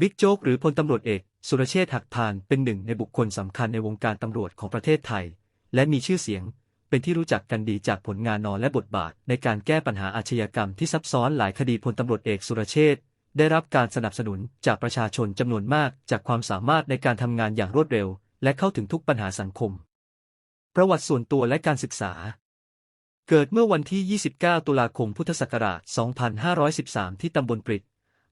บิ๊กโจ๊กหรือพลตำรวจเอก สุรเชษฐ์หักพานเป็นหนึ่งในบุคคลสำคัญในวงการตำรวจของประเทศไทย และมีชื่อเสียง เป็นที่รู้จักกันดีจากผลงานนอนและบทบาท ในการแก้ปัญหาอาชญากรรมที่ซับซ้อนหลายคดีพลตำรวจเอกสุรเชษฐ์ได้รับการสนับสนุนจากประชาชนจำนวนมาก จากความสามารถในการทำงานอย่างรวดเร็ว และเข้าถึงทุกปัญหาสังคม ประวัติส่วนตัวและการศึกษา เกิดเมื่อวันที่ 29 ตุลาคม พุทธศักราช 2513 ที่ตำบลปริด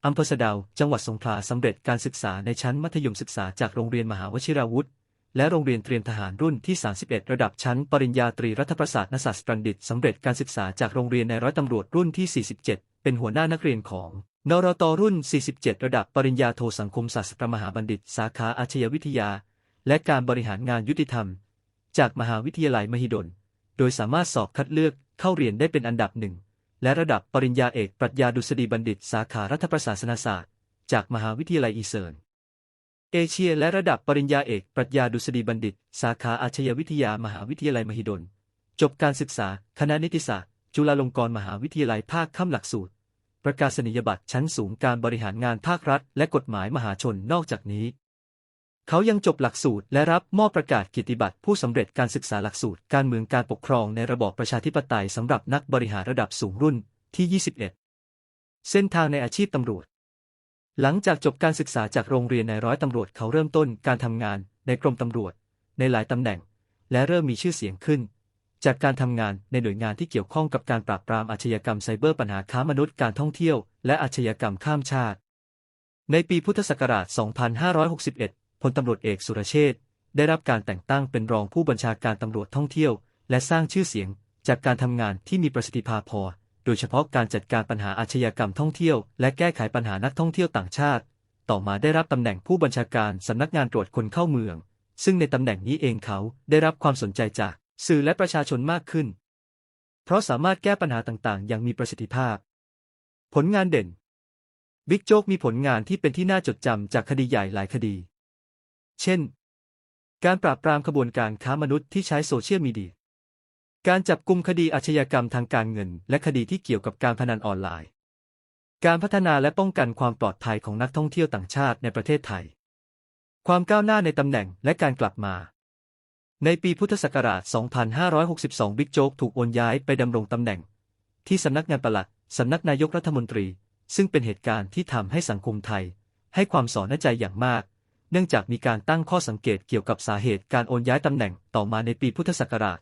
อำเภอสะเดา จังหวัดสงขลาสำเร็จการศึกษาในชั้นมัธยมศึกษาจากโรงเรียนมหาวชิราวุธ และโรงเรียนเตรียมทหารรุ่นที่ 31 ระดับชั้น ปริญญาตรีรัฐประศาสนศาสตร์บัณฑิตสำเร็จการศึกษาจากโรงเรียนในร้อยตำรวจรุ่นที่ 47 เป็นหัวหน้านักเรียนของนรตรุ่น 47 ระดับปริญญาโทสังคมศาสตร์มหาบัณฑิต สาขาอาชญาวิทยา และการบริหารงานยุติธรรม จากมหาวิทยาลัยมหิดล โดยสามารถสอบคัดเลือกเข้าเรียนได้เป็นอันดับหนึ่ง และระดับปริญญาเอกปรัชญาดุษฎีบัณฑิต สาขารัฐประศาสนศาสตร์ จากมหาวิทยาลัยอีเซิร์นเอเชีย และระดับปริญญาเอกปรัชญาดุษฎีบัณฑิต สาขาอาชญาวิทยามหาวิทยาลัยมหิดล จบการศึกษา คณะนิติศาสตร์ จุฬาลงกรณ์มหาวิทยาลัยภาคค่ำหลักสูตร ประกาศนียบัตรชั้นสูงการบริหารงานภาครัฐ และกฎหมายมหาชนนอกจากนี้ เขายังจบหลักสูตรและรับมอบประกาศกียรติบัตรผู้สำเร็จการศึกษาหลักสูตร การเมืองการปกครองในระบอบประชาธิปไตยสำหรับนักบริหารระดับสูงรุ่นที่ 21 เส้นทางในอาชีพตำรวจ หลังจากจบการศึกษาจากโรงเรียนในร้อยตำรวจเขาเริ่มต้นการทำงานในกรมตำรวจ ในหลายตำแหน่ง และเริ่มมีชื่อเสียงขึ้น จากการทำงานในหน่วยงานที่เกี่ยวข้องกับการปราบปรามอาชญากรรมไซเบอร์ปัญหาค้ามนุษย์การท่องเที่ยว และอาชญากรรมข้ามชาติ ในปีพุทธศักราช 2561 พลตำรวจเอกสุรเชษฐ์ได้รับการแต่งตั้งเป็นรองผู้บัญชาการตำรวจท่องเที่ยว และสร้างชื่อเสียง จากการทำงานที่มีประสิทธิภาพพอ โดยเฉพาะการจัดการปัญหาอาชญากรรมท่องเที่ยว และแก้ไขปัญหานักท่องเที่ยวต่างชาติ ต่อมาได้รับตำแหน่งผู้บัญชาการสำนักงานตรวจคนเข้าเมือง ซึ่งในตำแหน่งนี้เองเขาได้รับความสนใจจากสื่อและประชาชนมากขึ้น เพราะสามารถแก้ปัญหาต่างๆ อย่างมีประสิทธิภาพ ผลงานเด่น บิ๊กโจ๊กมีผลงานที่เป็นที่น่าจดจำจากคดีใหญ่หลายคดี เช่น การปราบปรามขบวนการค้ามนุษย์ที่ใช้โซเชียลมีเดีย การจับกลุ่มคดีอาชญากรรมทางการเงิน และคดีที่เกี่ยวกับการพนันออนไลน์ การพัฒนาและป้องกันความปลอดภัยของนักท่องเที่ยวต่างชาติในประเทศไทย ความก้าวหน้าในตำแหน่งและการกลับมา ในปีพุทธศักราช 2562 บิ๊กโจ๊กถูกโอนย้ายไปดำรงตำแหน่ง ที่สำนักงานปลัดสำนักนายกรัฐมนตรี ซึ่งเป็นเหตุการณ์ที่ทำให้สังคมไทย ให้ความสอนใจอย่างมาก เนื่องจากมีการตั้งข้อสังเกตเกี่ยวกับสาเหตุการโอนย้ายตำแหน่งต่อมาในปีพุทธศักราช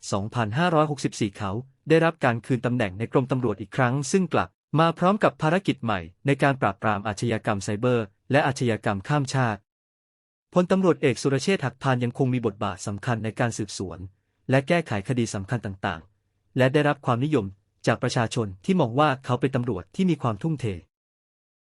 2564 เขา ได้รับการคืนตำแหน่งในกรมตำรวจอีกครั้ง ซึ่งกลับมาพร้อมกับภารกิจใหม่ในการปราบปรามอาชญากรรมไซเบอร์ และอาชญากรรมข้ามชาติ พลตำรวจเอกสุรเชษฐ์หักพานยังคงมีบทบาทสำคัญในการสืบสวน และแก้ไขคดีสำคัญต่างๆ และได้รับความนิยมจากประชาชนที่มองว่าเขาเป็นตำรวจที่มีความทุ่มเท